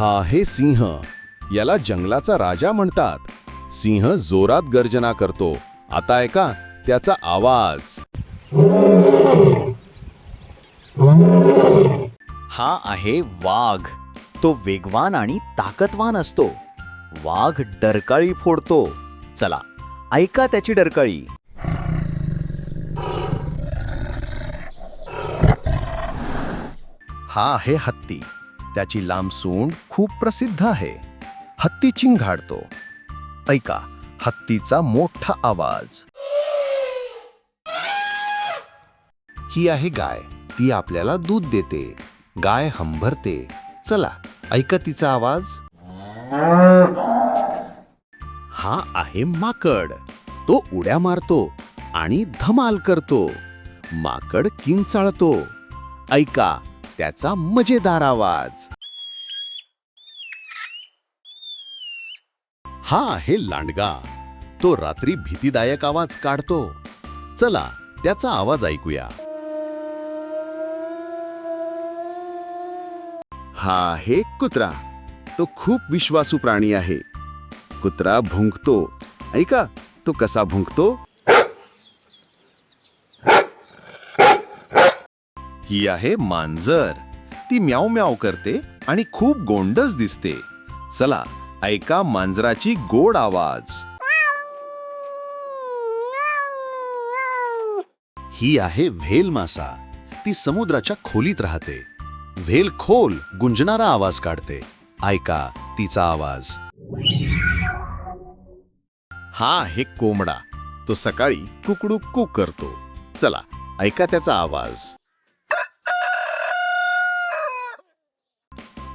हा आहे सिंह. याला जंगलाचा राजा म्हणतात. सिंह जोरात गर्जना करतो. आता ऐका त्याचा आवाज. हा आहे वाघ. तो वेगवान आणि ताकदवान असतो. वाघ डरकाळी फोडतो. चला ऐका त्याची डरकाळी. हा आहे हत्ती. त्याची लांब सूंड खूप प्रसिद्ध आहे. हत्ती चिंघाडतो. ऐका हत्तीचा मोठा आवाज. ही आहे गाय. ती आपल्याला दूध देते. गाय हंभरते. चला ऐका तिचा आवाज. हा आहे माकड. तो उड्या मारतो आणि धमाल करतो. माकड किंचाळतो. ऐका त्याचा मजेदार आवाज. हा आहे लांडगा. तो रात्री भीतीदायक आवाज काढतो. चला त्याचा आवाज ऐकूया. हा आहे कुत्रा. तो खूप विश्वासू प्राणी आहे. कुत्रा भुंकतो. ऐका तो कसा भुंकतो? ही आहे मांजर. ती म्याव म्याव करते आणि खूप गोंडस दिसते. चला ऐका मांजराची गोड आवाज. ही आहे व्हेल मासा. ती समुद्राच्या खोलीत राहते. व्हेल खोल गुंजणारा आवाज काढते. ऐका तिचा आवाज. हा आहे कोंबडा. तो सकाळी कुकडू कू करतो. चला ऐका त्याचा आवाज.